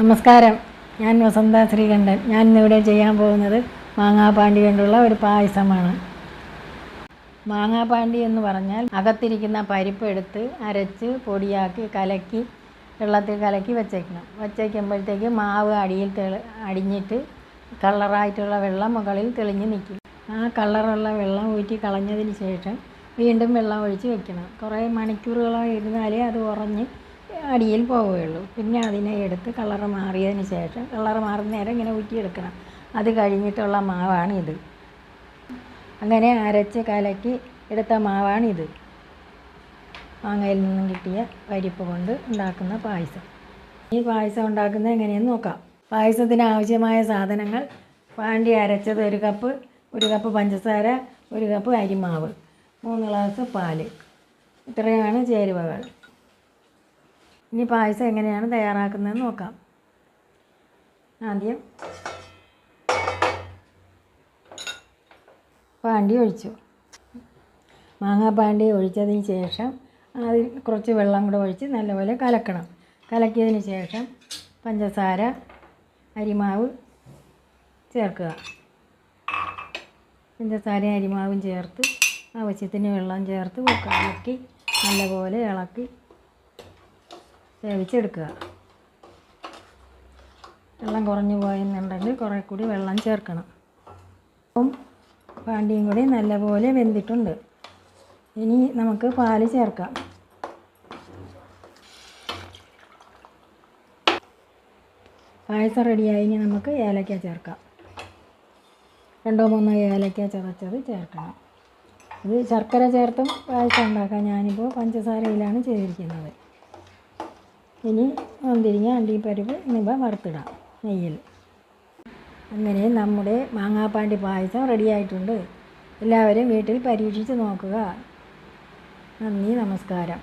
നമസ്കാരം. ഞാൻ വസന്ത ശ്രീകണ്ഠൻ. ഞാൻ ഇന്നിവിടെ ചെയ്യാൻ പോകുന്നത് മാങ്ങാപ്പാണ്ടി കൊണ്ടുള്ള ഒരു പായസമാണ്. മാങ്ങാപ്പാണ്ടി എന്ന് പറഞ്ഞാൽ അകത്തിരിക്കുന്ന പരിപ്പ് എടുത്ത് അരച്ച് പൊടിയാക്കി കലക്കി വെള്ളത്തിൽ കലക്കി വെച്ചേക്കണം. വെച്ചേക്കുമ്പോഴത്തേക്ക് മാവ് അടിയിൽ തെളി അടിഞ്ഞിട്ട് കളറായിട്ടുള്ള വെള്ളം മുകളിൽ തെളിഞ്ഞ് നിൽക്കും. ആ കളറുള്ള വെള്ളം ഊറ്റി കളഞ്ഞതിന് ശേഷം വീണ്ടും വെള്ളം ഒഴിച്ച് വെക്കണം. കുറേ മണിക്കൂറുകളായി ഇരുന്നാലേ അത് ഉറഞ്ഞ് അടിയിൽ പോവുകയുള്ളൂ. പിന്നെ അതിനെ എടുത്ത് കളറ് മാറിയതിന് ശേഷം കളറ് മാറുന്ന നേരം ഇങ്ങനെ ഊറ്റിയെടുക്കണം. അത് കഴിഞ്ഞിട്ടുള്ള മാവാണിത്. അങ്ങനെ അരച്ച് കലക്കി എടുത്ത മാവാണിത്. മാങ്ങയിൽ നിന്നും കിട്ടിയ പരിപ്പ് കൊണ്ട് ഉണ്ടാക്കുന്ന പായസം. ഈ പായസം ഉണ്ടാക്കുന്നത് എങ്ങനെയെന്ന് നോക്കാം. പായസത്തിന് ആവശ്യമായ സാധനങ്ങൾ. പാണ്ടി അരച്ചത് ഒരു കപ്പ് ഒരു കപ്പ് പഞ്ചസാര ഒരു കപ്പ് അരിമാവ്. മൂന്ന് ഗ്ലാസ് പാൽ. ഇത്രയാണ് ചേരുവകൾ. ഇനി പായസം എങ്ങനെയാണ് തയ്യാറാക്കുന്നതെന്ന് നോക്കാം. ആദ്യം പാണ്ടി ഒഴിച്ചു. മാങ്ങാപ്പാണ്ടി ഒഴിച്ചതിന് ശേഷം അതിൽ കുറച്ച് വെള്ളം കൂടെ ഒഴിച്ച് നല്ലപോലെ കലക്കണം. കലക്കിയതിന് ശേഷം പഞ്ചസാര അരിമാവ് ചേർക്കുക. പഞ്ചസാരയും അരിമാവും ചേർത്ത് ആവശ്യത്തിന് വെള്ളം ചേർത്ത് കലക്കി നല്ലപോലെ ഇളക്കി വേവിച്ചെടുക്കുക. വെള്ളം കുറഞ്ഞു പോയെന്നുണ്ടെങ്കിൽ കുറേ കൂടി വെള്ളം ചേർക്കണം. അപ്പം പാണ്ടിയും കൂടി നല്ലപോലെ വെന്തിട്ടുണ്ട്. ഇനി നമുക്ക് പാൽ ചേർക്കാം. പായസം റെഡിയായി ഇനി നമുക്ക് ഏലക്ക ചേർക്കാം. രണ്ടോ മൂന്നോ ഏലക്ക ചതച്ചത് ചേർക്കണം. ഇത് ശർക്കര ചേർത്തും പായസം ഉണ്ടാക്കാം. ഞാനിപ്പോൾ പഞ്ചസാരയിലാണ് ചെയ്തിരിക്കുന്നത്. ഇനി മുന്തിരിങ്ങ അണ്ടിപ്പരിപ്പ് എന്നിവ വറുത്തിടാം നെയ്യിൽ. അങ്ങനെ നമ്മുടെ മാങ്ങാപ്പാണ്ടി പായസം റെഡിയായിട്ടുണ്ട് എല്ലാവരും വീട്ടിൽ പരീക്ഷിച്ച് നോക്കുക. നന്ദി നമസ്കാരം.